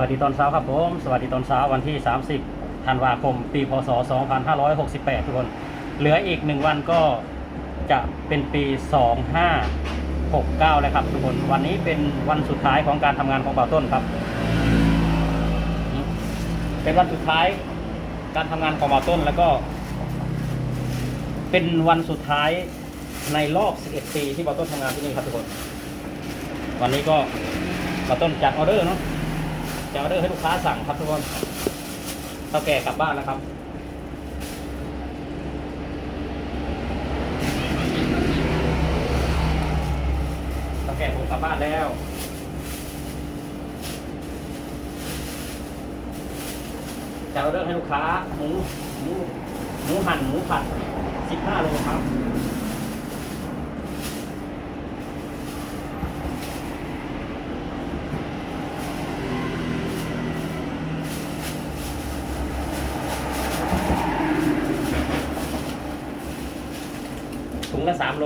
วัสดีตอนเช้าครับผม สวัสดีตอนเช้าวันที่ 30 ธันวาคม ปี พศ 2568 ทุกคน เหลืออีกหนึ่งวันก็จะเป็นปี 2569 แล้วครับทุกคน วันนี้เป็นวันสุดท้ายของการทำงานของเบาต้นครับ เป็นวันสุดท้ายการทำงานของเบาต้นแล้วก็ เป็นวันสุดท้ายในรอบ 11 ปีที่เบาต้นทำงานที่นี่ครับทุกคน วันนี้ก็เบาต้นจัดออเดอร์เนาะ จะออเดอร์ให้ลูกค้าสั่งครับทุกคนเท่าแก่กลับบ้านแล้วครับเท่าแก่ผมกลับบ้านแล้วจะออเดอร์ให้ลูกค้าหมูหมูหมูหั่นหมูผัด15โลครับ สามโล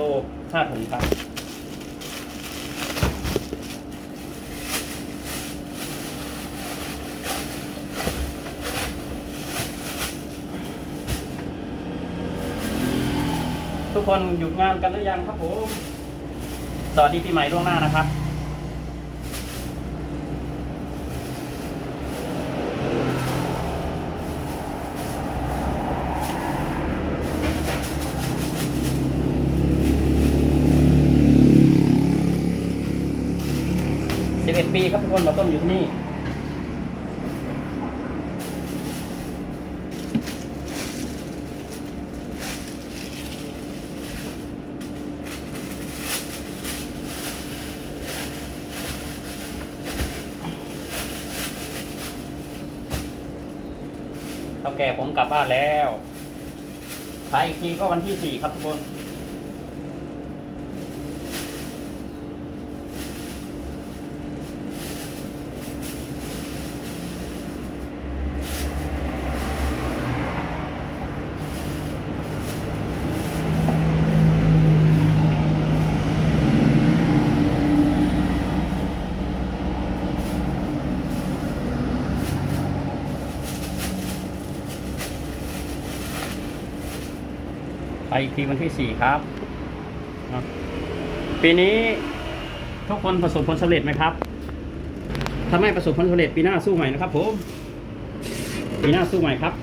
ห้าถุงครับทุกคนหยุดงานกันหรือยังครับผม สวัสดีปีใหม่ล่วงหน้านะครับ 11 ปีครับทุกคนมาต้นอยู่ที่นี่เท่าแก่ผมกลับบ้านแล้วขายอีกทีก็วันที่สี่ครับทุกคน อีกทีวันที่สี่ครับ ปีนี้ทุกคนประสบผลสำเร็จไหมครับถ้าไม่ประสบผลสำเร็จปีหน้าสู้ใหม่นะครับผมปีหน้าสู้ใหม่ครับ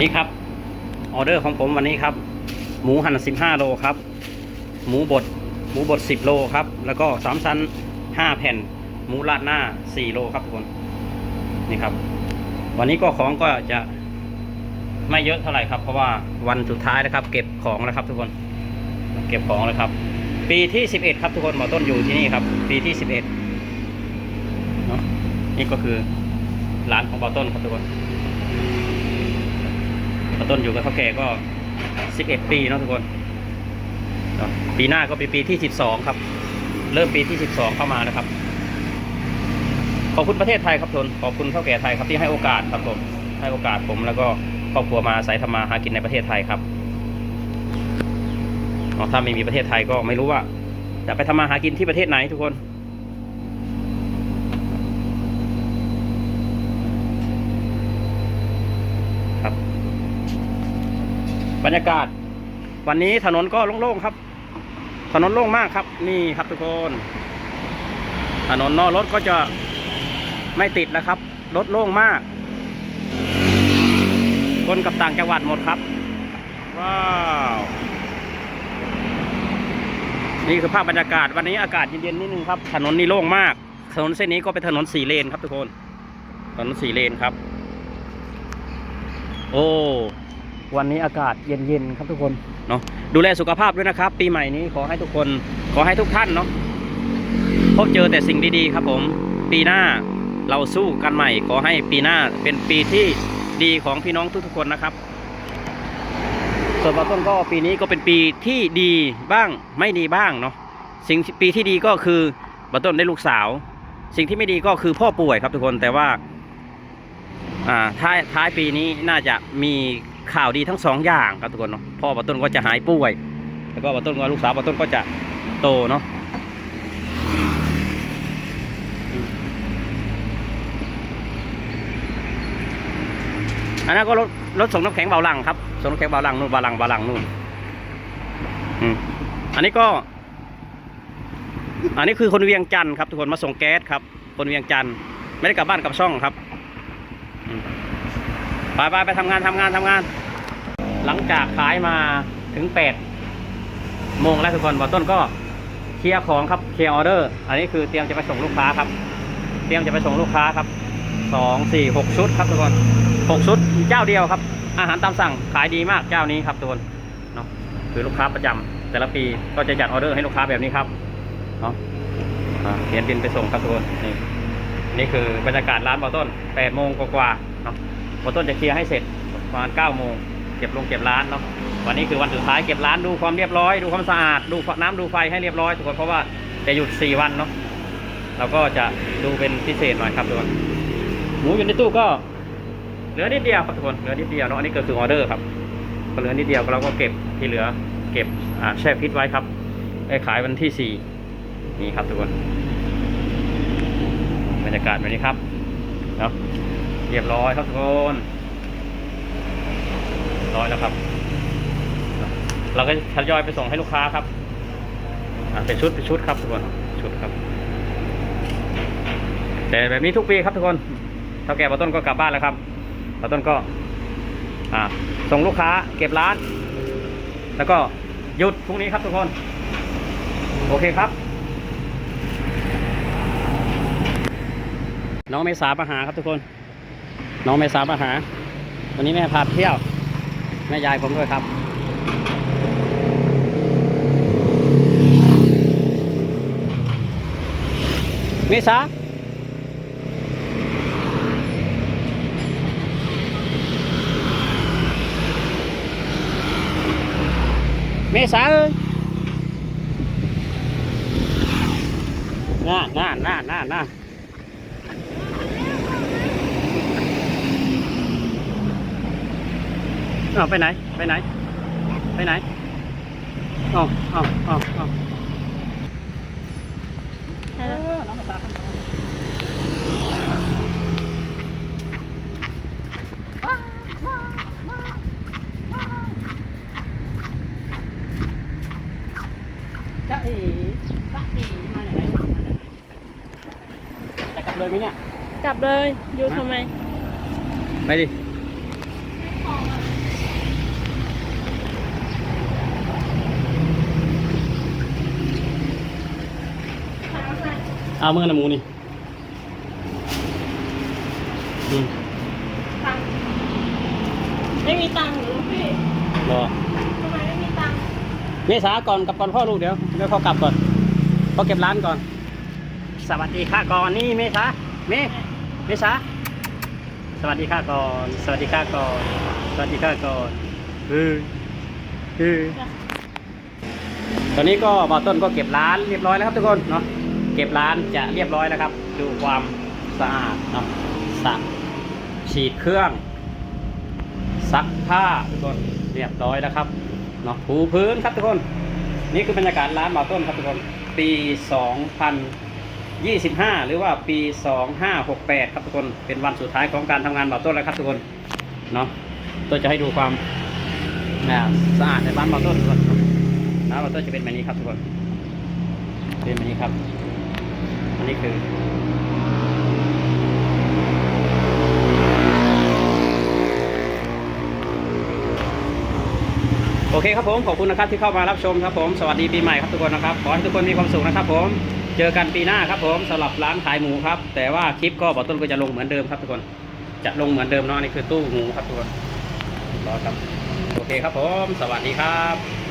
นี่ครับออเดอร์ของผมวันนี้ครับ หมูหั่น15 โลครับ หมูบด หมูบด 10 โลครับ แล้วก็สามชั้น 5 แผ่น หมูราดหน้า 4 โลครับทุกคน นี่ครับ วันนี้ก็ของก็จะไม่เยอะเท่าไหร่ครับ เพราะว่าวันสุดท้ายนะครับ เก็บของแล้วครับทุกคน เก็บของแล้วครับ ปีที่ 11 ครับทุกคนหมอต้นอยู่ที่นี่ครับ ปีที่ 11เนาะนี่ก็คือร้านของหมอต้นครับทุกคนหมอต้นอยู่กับเท่าแก่ก็ 11 ปีเนาะทุกคน ปีหน้าก็เป็นปีที่ 12 ครับ เริ่มปีที่ 12 เข้ามานะครับ ขอบคุณประเทศไทยครับทนขอบคุณเท่าแก่ไทยครับที่ให้โอกาสครับผมให้โอกาสผมแล้วก็ครอบครัวมาอาศัยทำมาหากินในประเทศไทยครับออถ้าไม่มีประเทศไทยก็ไม่รู้ว่า จะไปทำมาหากินที่ประเทศไหนทุกคนครับบรรยากาศ วันนี้ถนนก็โล่งๆครับ ถนนโล่งมากครับ นี่ครับทุกคน ถนนนอกรถก็จะไม่ติดแล้วครับ รถโล่งมาก คนกับต่างจังหวัดหมดครับ ว้าว นี่คือภาพบรรยากาศวันนี้อากาศเย็นๆนิดนึงครับ ถนนนี่โล่งมาก ถนนเส้นนี้ก็เป็นถนนสี่เลนครับทุกคน ถนนสี่เลนครับ โอ้ วันนี้อากาศเย็นๆครับทุกคนเนาะดูแลสุขภาพด้วยนะครับ ปีใหม่นี้ขอให้ทุกคนขอให้ทุกท่านเนาะพบเจอแต่สิ่งดีๆครับผม ปีหน้าเราสู้กันใหม่ ขอให้ปีหน้าเป็นปีที่ดีของพี่น้องทุกๆคนนะครับ ส่วนบางต้นก็ปีนี้ก็เป็นปีที่ดีบ้างไม่ดีบ้างเนาะสิ่งปีที่ดีก็คือบาต้นได้ลูกสาว สิ่งที่ไม่ดีก็คือพ่อป่วยครับทุกคนแต่ว่าอ่าท้ายท้ายปีนี้น่าจะมี ข่าวดีทั้งสองอย่างครับทุกคนเนาะพ่อบาต้นก็จะหายป่วย แล้วก็บาต้นก็ลูกสาวบาต้นก็จะโตเนาะอันนั้นก็รถรถส่งน้ำแข็งเบาหลังครับส่งน้ำแข็งเบาหลังนู่นเบาหลังเบาหลังนู่นอันนี้ก็ อันนี้คือคนเวียงจันทร์ครับ ทุกคนมาส่งแก๊สครับ คนเวียงจันทร์ไม่ได้กลับบ้านกลับช่องครับไปไปไปทำงานทำงานทำงาน หลังจากขายมาถึงแปดโมงแล้วทุกคนบอต้นก็เคลียร์ของครับเคลียร์ออเดอร์ อันนี้คือเตรียมจะไปส่งลูกค้าครับ เตรียมจะไปส่งลูกค้าครับสองสี่หกชุดครับทุกคนหกชุดเจ้าเดียวครับ อาหารตามสั่งขายดีมากเจ้านี้ครับทุกคนเนาะคือลูกค้าประจำแต่ละปีก็จะจัดออเดอร์ให้ลูกค้าแบบนี้ครับเนาะเขียนบินไปส่งครับทุกคนนี่นี่คือบรรยากาศร้านบอต้นแปดโมงกว่าๆเนาะบอต้นจะเคลียร์ให้เสร็จประมาณเก้าโมง ก็บลงเก็บร้านเนาะวันนี้คือวันสุดท้ายเก็บร้านดูความเรียบร้อย ดูความสะอาด ดูน้ำดูไฟให้เรียบร้อยทุกคนเพราะว่าจะหยุดสี่วันเนาะเราก็จะดูเป็นพิเศษหน่อยครับทุกคนหมูอยู่ในตู้ก็เหลือนิดเดียวครับทุกคนเหลือนิดเดียวเนาะอันนี้ก็คือออเดอร์ครับก็เหลือนิดเดียวเราก็เก็บที่เหลือเก็บแช่ฟิตไว้ครับได้ขายวันที่สี่นี่ครับทุกคนบรรยากาศแบบนี้ครับเนาะเรียบร้อยครับทุกคน ร้อยแล้วครับ เราก็ทยอยไปส่งให้ลูกค้าครับอ่าเป็นชุดเป็นชุดครับทุกคนชุดครับ แต่แบบนี้ทุกปีครับทุกคนเท่าแก่ปาต้นก็กลับบ้านแล้วครับปาต้นก็อ่าส่งลูกค้าเก็บร้าน แล้วก็หยุดพรุ่งนี้ครับทุกคน โอเคครับ น้องเมษามาหาครับทุกคน น้องเมษามาหา วันนี้แม่พาไปเที่ยว แม่ยายผมด้วยครับ เมษาเมษาเอ้ยน่าน่าน่าน่าน่า เอาไปไหน ไปไหน ไปไหนเอาเอาเอาเอาเออน้องภาษาครับจะเอ๋จะเอ๋มาไหนจะกลับเลยไหมเนี่ย กลับเลย อยู่ทำไม ไปดิ เอาเมื่อนะหมูนี่อืมตังค์ไม่มีตังค์หรือพี่รอ ทำไมไม่มีตังค์เมษาก่อนกลับก่อนพ่อลูกเดี๋ยวเดี๋ยวเขากลับก่อนเขาเก็บร้านก่อน สวัสดีค่ะก่อนนี่เมษาเมเมษาสวัสดีค่ะก่อน สวัสดีค่ะก่อน สวัสดีค่ะก่อนเฮ้ยเฮ้ยตอนนี้ก็บอต้นก็เก็บร้านเรียบร้อยแล้วครับทุกคนเนาะ เก็บร้านจะเรียบร้อยแล้วครับ ดูความสะอาดเนาะสักฉีดเครื่อง ซักผ้าทุกคนเรียบร้อยแล้วครับเนาะถูพื้นครับทุกคน นี่คือบรรยากาศร้านบอต้นครับทุกคน ปี 2025 หรือว่าปี 2568 ครับทุกคน เป็นวันสุดท้ายของการทำงานบอต้นแล้วครับทุกคนเนาะตัวจะให้ดูความอ่าสะอาดในบ้านบอต้นทุกคนนะร้านบอต้นจะเป็นแบบนี้ครับทุกคนเป็นแบบนี้ครับ อันนี้คือโอเคครับผม ขอบคุณนะครับที่เข้ามารับชมครับผม สวัสดีปีใหม่ครับทุกคนนะครับ ขอให้ทุกคนมีความสุขนะครับผม เจอกันปีหน้าครับผมสำหรับร้านขายหมูครับ แต่ว่าคลิปก็บอต้นก็จะลงเหมือนเดิมครับทุกคน จะลงเหมือนเดิมเนาะนี่คือตู้หมูครับทุกคนรอครับ โอเคครับผม สวัสดีครับ